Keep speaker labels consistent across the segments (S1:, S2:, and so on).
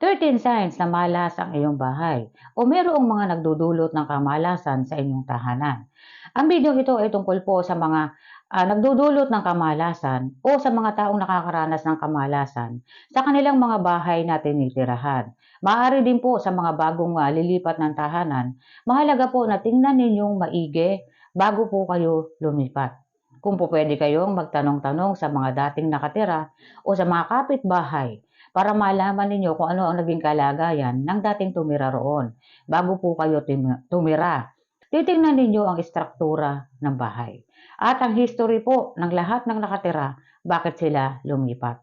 S1: 13 signs na malas ang iyong bahay o mayroong mga nagdudulot ng kamalasan sa inyong tahanan. Ang video ito ay tungkol po sa mga ah, nagdudulot ng kamalasan o sa mga taong nakakaranas ng kamalasan sa kanilang mga bahay na tinitirahan. Maaari din po sa mga bagong ah, lilipat ng tahanan, mahalaga po na tingnan ninyong maigi bago po kayo lumipat. Kung po pwede kayong magtanong-tanong sa mga dating nakatira o sa mga kapitbahay para malaman ninyo kung ano ang naging kalagayan ng dating tumira roon bago po kayo tumira. Titingnan ninyo ang istruktura ng bahay at ang history po ng lahat ng nakatira bakit sila lumipat.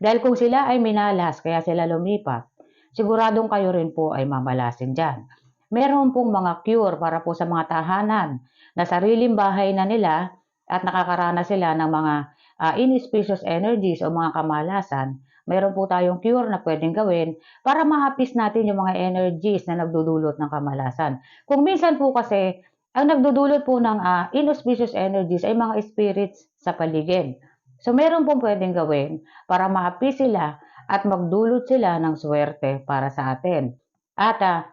S1: Dahil kung sila ay minalas kaya sila lumipat, siguradong kayo rin po ay mamalasin dyan. Meron pong mga cure para po sa mga tahanan na sariling bahay na nila at nakakaranas sila ng mga uh, inauspicious energies o mga kamalasan meron po tayong cure na pwedeng gawin para mahapis natin yung mga energies na nagdudulot ng kamalasan. Kung minsan po kasi, ang nagdudulot po ng uh, inauspicious energies ay mga spirits sa paligid. So meron pong pwedeng gawin para mahapis sila at magdulot sila ng swerte para sa atin. At uh,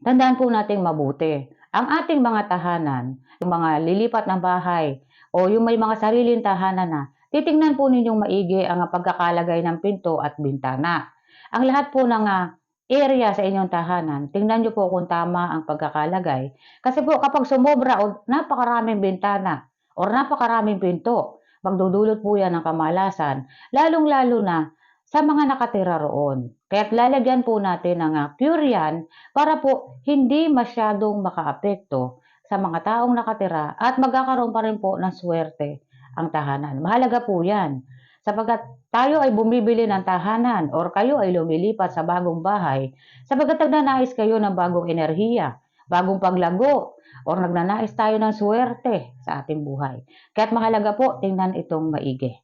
S1: tandaan po nating mabuti. Ang ating mga tahanan, yung mga lilipat ng bahay, o yung may mga sariling tahanan na, titingnan po ninyong maigi ang pagkakalagay ng pinto at bintana. Ang lahat po ng uh, area sa inyong tahanan, tingnan nyo po kung tama ang pagkakalagay. Kasi po kapag sumobra o napakaraming bintana o napakaraming pinto, magdudulot po yan ng kamalasan, lalong-lalo na sa mga nakatira roon. Kaya't lalagyan po natin ng uh, pure yan para po hindi masyadong makaapekto sa mga taong nakatira at magkakaroon pa rin po ng swerte ang tahanan. Mahalaga po yan. Sapagkat tayo ay bumibili ng tahanan or kayo ay lumilipat sa bagong bahay, sapagkat nagnanais kayo ng bagong enerhiya, bagong paglago, or nagnanais tayo ng swerte sa ating buhay. Kaya't mahalaga po tingnan itong maigi.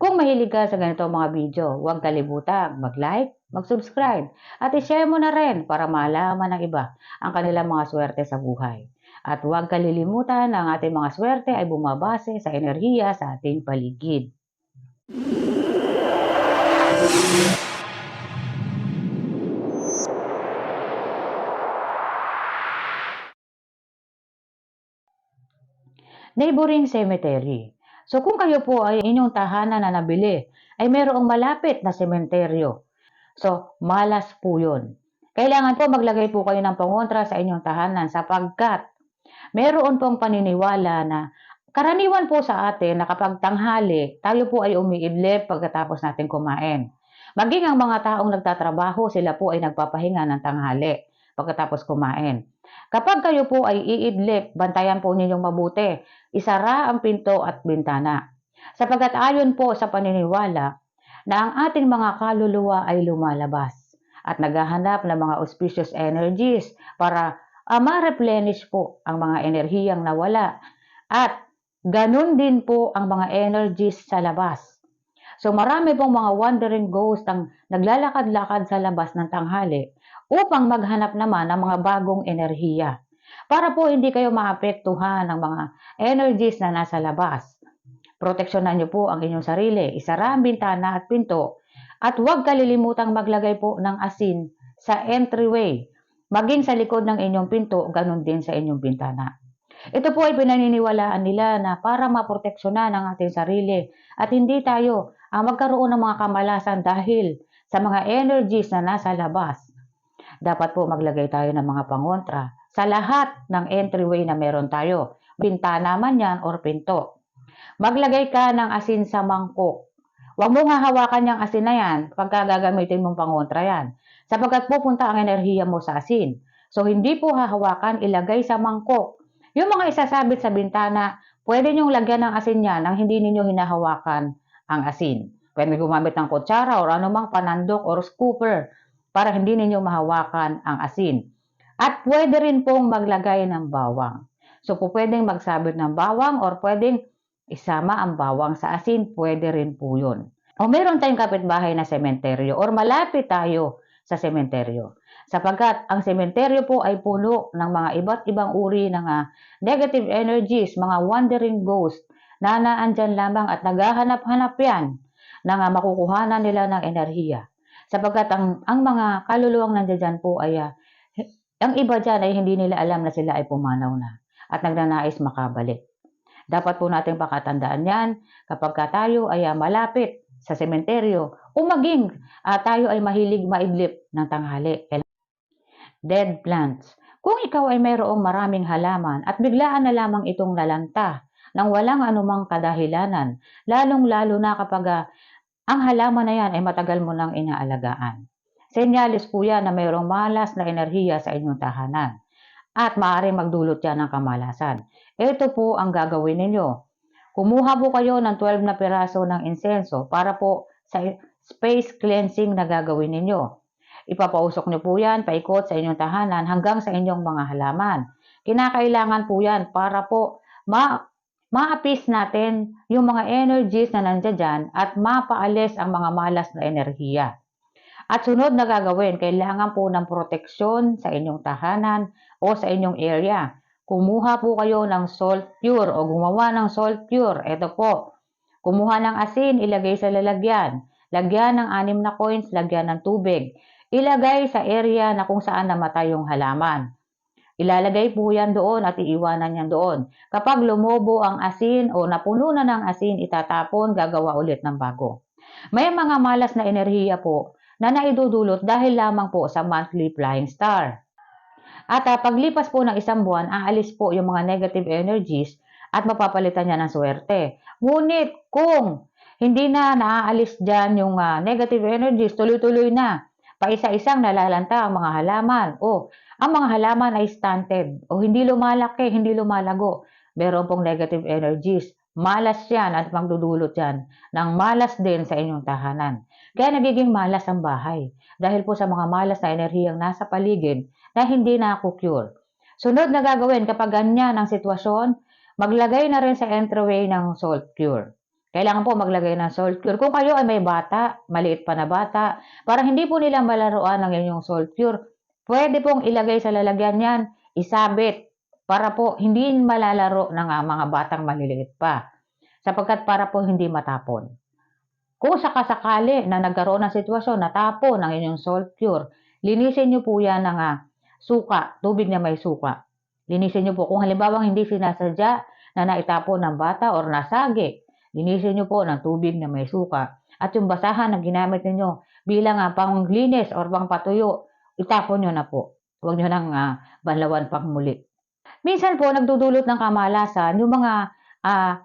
S1: Kung mahilig ka sa ganito mga video, huwag kalimutan mag-like, mag-subscribe, at i-share mo na rin para malaman ng iba ang kanilang mga swerte sa buhay. At huwag kalilimutan na ang ating mga swerte ay bumabase sa enerhiya sa ating paligid. Neighboring Cemetery. So kung kayo po ay inyong tahanan na nabili, ay mayroong malapit na sementeryo. So malas po yun. Kailangan po maglagay po kayo ng pangontra sa inyong tahanan sapagkat meron pong paniniwala na karaniwan po sa atin na kapag tanghali, tayo po ay umiidlip pagkatapos natin kumain. Maging ang mga taong nagtatrabaho, sila po ay nagpapahinga ng tanghali pagkatapos kumain. Kapag kayo po ay iidlip, bantayan po ninyong mabuti. Isara ang pinto at bintana. Sapagkat ayon po sa paniniwala na ang ating mga kaluluwa ay lumalabas at naghahanap ng mga auspicious energies para uh, ma-replenish po ang mga enerhiyang nawala at ganun din po ang mga energies sa labas. So marami pong mga wandering ghost ang naglalakad-lakad sa labas ng tanghali upang maghanap naman ng mga bagong enerhiya para po hindi kayo maapektuhan ng mga energies na nasa labas. Proteksyonan niyo po ang inyong sarili, isara ang bintana at pinto at huwag kalilimutang maglagay po ng asin sa entryway Maging sa likod ng inyong pinto, ganun din sa inyong bintana. Ito po ay pinaniniwalaan nila na para maproteksyonan ang ating sarili at hindi tayo ang magkaroon ng mga kamalasan dahil sa mga energies na nasa labas. Dapat po maglagay tayo ng mga pangontra sa lahat ng entryway na meron tayo, bintana man yan or pinto. Maglagay ka ng asin sa mangkok. Huwag mong hahawakan yung asin na yan pagka gagamitin mong pangontra yan sapagkat pupunta ang enerhiya mo sa asin. So, hindi po hahawakan, ilagay sa mangkok. Yung mga isasabit sa bintana, pwede nyong lagyan ng asin yan nang hindi ninyo hinahawakan ang asin. Pwede gumamit ng kutsara o anumang panandok or scooper para hindi ninyo mahawakan ang asin. At pwede rin pong maglagay ng bawang. So, pwedeng magsabit ng bawang or pwedeng isama ang bawang sa asin, pwede rin po yun. O meron tayong kapitbahay na sementeryo or malapit tayo sa sementeryo. Sapagkat ang sementeryo po ay puno ng mga iba't ibang uri ng uh, negative energies, mga wandering ghosts na naandyan lamang at naghahanap-hanap yan ng uh, makukuhanan nila ng enerhiya. Sapagkat ang, ang mga kaluluwang nandiyan po ay, hi- ang iba dyan ay hindi nila alam na sila ay pumanaw na at nagnanais makabalik. Dapat po nating pakatandaan yan kapag ka tayo ay ah, malapit sa sementeryo o maging ah, tayo ay mahilig maidlip ng tanghali. Dead plants. Kung ikaw ay mayroong maraming halaman at biglaan na lamang itong nalanta nang walang anumang kadahilanan, lalong-lalo na kapag ah, ang halaman na yan ay matagal mo nang inaalagaan. Senyalis po yan na mayroong malas na enerhiya sa inyong tahanan at maaaring magdulot yan ng kamalasan. Ito po ang gagawin ninyo. Kumuha po kayo ng 12 na piraso ng insenso para po sa space cleansing na gagawin ninyo. Ipapausok nyo po yan paikot sa inyong tahanan hanggang sa inyong mga halaman. Kinakailangan po yan para po ma ma-appease natin yung mga energies na nandiyan dyan at mapaalis ang mga malas na enerhiya. At sunod na gagawin, kailangan po ng proteksyon sa inyong tahanan o sa inyong area. Kumuha po kayo ng salt cure o gumawa ng salt cure. Ito po, kumuha ng asin, ilagay sa lalagyan. Lagyan ng anim na coins, lagyan ng tubig. Ilagay sa area na kung saan namatay yung halaman. Ilalagay po yan doon at iiwanan yan doon. Kapag lumobo ang asin o napuno na ng asin, itatapon, gagawa ulit ng bago. May mga malas na enerhiya po na naidudulot dahil lamang po sa monthly flying star. At uh, paglipas po ng isang buwan, aalis po yung mga negative energies at mapapalitan niya ng swerte. Ngunit kung hindi na naaalis dyan yung uh, negative energies, tuloy-tuloy na, paisa-isang nalalanta ang mga halaman o ang mga halaman ay stunted o hindi lumalaki, hindi lumalago. Meron pong negative energies. Malas yan at magdudulot yan ng malas din sa inyong tahanan. Kaya nagiging malas ang bahay dahil po sa mga malas na enerhiyang nasa paligid na hindi na-cure. Sunod na gagawin kapag ganyan ang sitwasyon, maglagay na rin sa entryway ng salt cure. Kailangan po maglagay ng salt cure. Kung kayo ay may bata, maliit pa na bata, para hindi po nila malaruan ng inyong salt cure, pwede pong ilagay sa lalagyan yan, isabit, para po hindi malalaro ng uh, mga batang maliliit pa. Sapagkat para po hindi matapon. Kung sakasakali na nagkaroon ng sitwasyon, natapon ang inyong salt cure, linisin niyo po yan ng suka, tubig na may suka. Linisin niyo po kung halimbawa hindi sinasadya na naitapon ng bata or nasagi. Linisin niyo po ng tubig na may suka. At yung basahan na ginamit ninyo bilang uh, panglinis or pangpatuyo, itapon nyo na po. Huwag nyo nang uh, banlawan pang muli. Minsan po, nagdudulot ng kamalasan yung mga uh,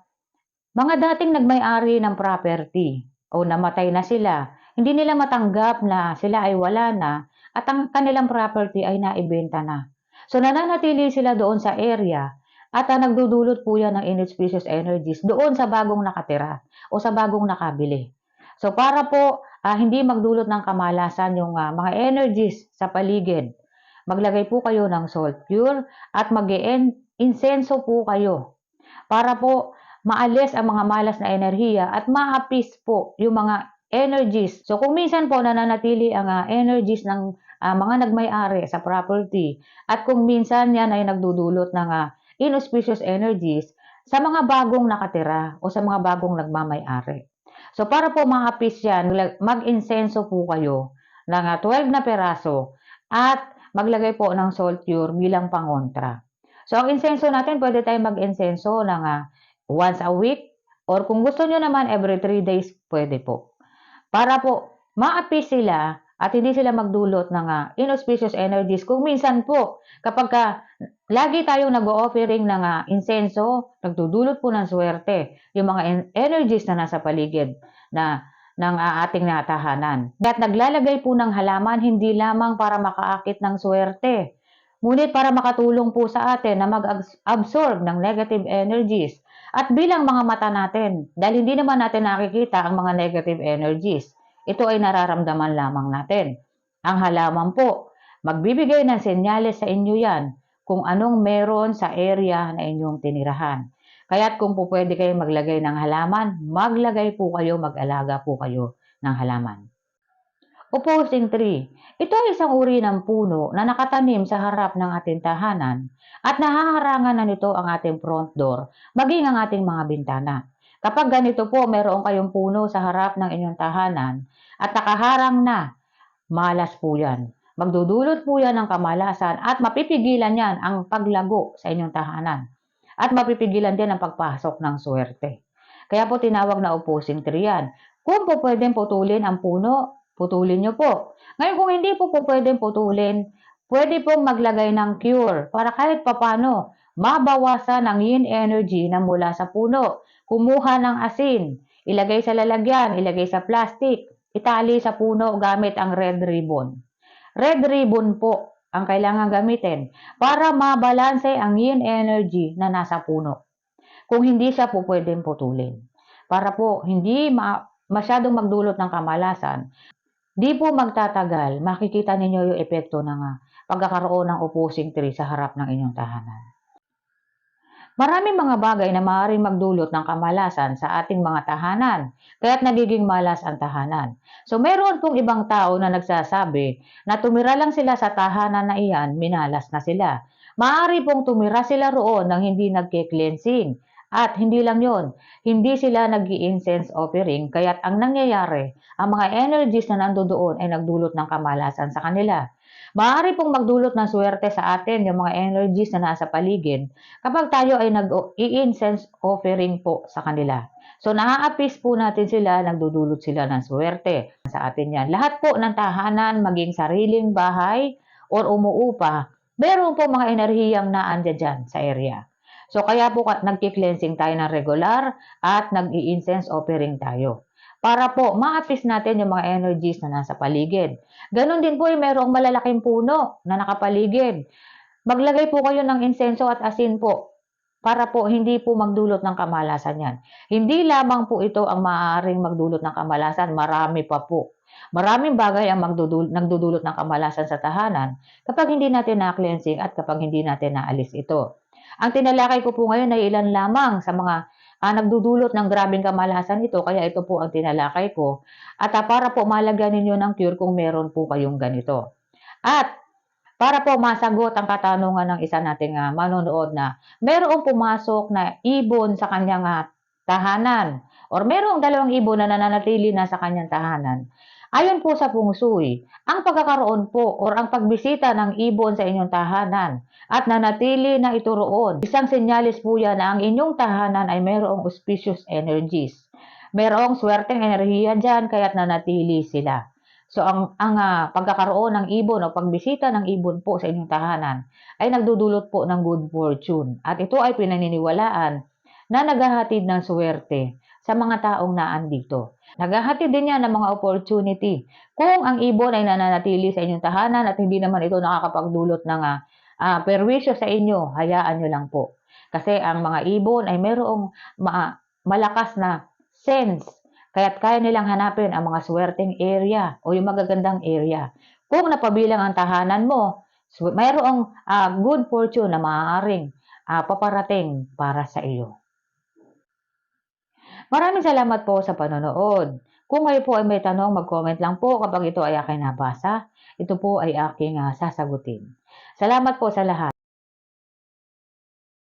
S1: mga dating nagmay-ari ng property o namatay na sila. Hindi nila matanggap na sila ay wala na at ang kanilang property ay naibenta na. So nananatili sila doon sa area at uh, nagdudulot po yan ng inauspicious energies doon sa bagong nakatira o sa bagong nakabili. So para po uh, hindi magdulot ng kamalasan yung uh, mga energies sa paligid, maglagay po kayo ng salt cure at mag insenso po kayo para po maalis ang mga malas na enerhiya at ma-appease po yung mga energies. So kung minsan po nananatili ang uh, energies ng uh, mga nagmay-ari sa property at kung minsan yan ay nagdudulot ng uh, inauspicious energies sa mga bagong nakatira o sa mga bagong nagmamay-ari. So para po ma-appease yan, mag-insenso po kayo ng uh, 12 na peraso at maglagay po ng salt cure bilang pangontra. So ang insenso natin, pwede tayong mag-insenso ng uh, once a week or kung gusto nyo naman every 3 days, pwede po. Para po ma-appease sila at hindi sila magdulot ng uh, inauspicious energies. Kung minsan po, kapag ka, lagi tayong nag-offering ng uh, insenso, nagdudulot po ng swerte yung mga energies na nasa paligid na ng uh, ating natahanan. At naglalagay po ng halaman hindi lamang para makaakit ng swerte, ngunit para makatulong po sa atin na mag-absorb ng negative energies at bilang mga mata natin, dahil hindi naman natin nakikita ang mga negative energies ito ay nararamdaman lamang natin. Ang halaman po, magbibigay ng senyales sa inyo yan kung anong meron sa area na inyong tinirahan. Kaya't kung po pwede kayo maglagay ng halaman, maglagay po kayo, mag-alaga po kayo ng halaman. Opposing tree. Ito ay isang uri ng puno na nakatanim sa harap ng ating tahanan at nahaharangan na nito ang ating front door, maging ang ating mga bintana. Kapag ganito po, meron kayong puno sa harap ng inyong tahanan at nakaharang na malas po yan. Magdudulot po yan ng kamalasan at mapipigilan yan ang paglago sa inyong tahanan. At mapipigilan din ang pagpasok ng swerte. Kaya po tinawag na opposing tree yan. Kung po pwedeng putulin ang puno, putulin nyo po. Ngayon kung hindi po po pwedeng putulin, pwede pong maglagay ng cure para kahit papano mabawasan ang yin energy na mula sa puno. Kumuha ng asin, ilagay sa lalagyan, ilagay sa plastic, itali sa puno gamit ang red ribbon. Red ribbon po ang kailangan gamitin para mabalanse ang yin energy na nasa puno. Kung hindi siya po pwedeng putulin. Para po hindi ma- masyadong magdulot ng kamalasan, di po magtatagal, makikita ninyo yung epekto ng ah, pagkakaroon ng opposing tree sa harap ng inyong tahanan. Maraming mga bagay na maaaring magdulot ng kamalasan sa ating mga tahanan, kaya't nagiging malas ang tahanan. So meron pong ibang tao na nagsasabi na tumira lang sila sa tahanan na iyan, minalas na sila. Maaari pong tumira sila roon nang hindi nagke-cleansing. At hindi lang yon, hindi sila nag incense offering, kaya't ang nangyayari, ang mga energies na nandoon ay nagdulot ng kamalasan sa kanila. Maaari pong magdulot ng swerte sa atin yung mga energies na nasa paligid kapag tayo ay nag-i-incense offering po sa kanila. So, naa-appease po natin sila, nagdudulot sila ng swerte sa atin yan. Lahat po ng tahanan, maging sariling bahay or umuupa, meron po mga enerhiyang naandyan dyan sa area. So, kaya po nagki-cleansing tayo ng regular at nag-i-incense offering tayo. Para po ma-appease natin yung mga energies na nasa paligid. Ganon din po, eh, merong malalaking puno na nakapaligid. Maglagay po kayo ng insenso at asin po para po hindi po magdulot ng kamalasan yan. Hindi lamang po ito ang maaaring magdulot ng kamalasan, marami pa po. Maraming bagay ang magdudul- nagdudulot ng kamalasan sa tahanan kapag hindi natin na-cleansing at kapag hindi natin naalis ito. Ang tinalakay ko po ngayon ay ilan lamang sa mga ah, nagdudulot ng grabing kamalasan ito, kaya ito po ang tinalakay ko. At ah, para po malagyan ninyo ng cure kung meron po kayong ganito. At para po masagot ang katanungan ng isa nating uh, manonood na merong pumasok na ibon sa kanyang uh, tahanan or merong dalawang ibon na nananatili na sa kanyang tahanan. Ayon po sa Feng Shui, ang pagkakaroon po or ang pagbisita ng ibon sa inyong tahanan at nanatili na ito roon, isang senyalis po yan na ang inyong tahanan ay mayroong auspicious energies. Mayroong swerteng enerhiya dyan kaya't nanatili sila. So ang ang uh, pagkakaroon ng ibon o pagbisita ng ibon po sa inyong tahanan ay nagdudulot po ng good fortune at ito ay pinaniniwalaan na naghahatid ng swerte sa mga taong naandito. Naghahatid din yan ng mga opportunity. Kung ang ibon ay nananatili sa inyong tahanan at hindi naman ito nakakapagdulot ng uh, uh, perwisyo sa inyo, hayaan nyo lang po. Kasi ang mga ibon ay mayroong ma- malakas na sense. Kaya't kaya nilang hanapin ang mga swerteng area o yung magagandang area. Kung napabilang ang tahanan mo, mayroong uh, good fortune na maaaring uh, paparating para sa iyo. Maraming salamat po sa panonood. Kung kayo po ay may tanong, mag-comment lang po kapag ito ay aking nabasa. Ito po ay aking uh, sasagutin. Salamat po sa lahat.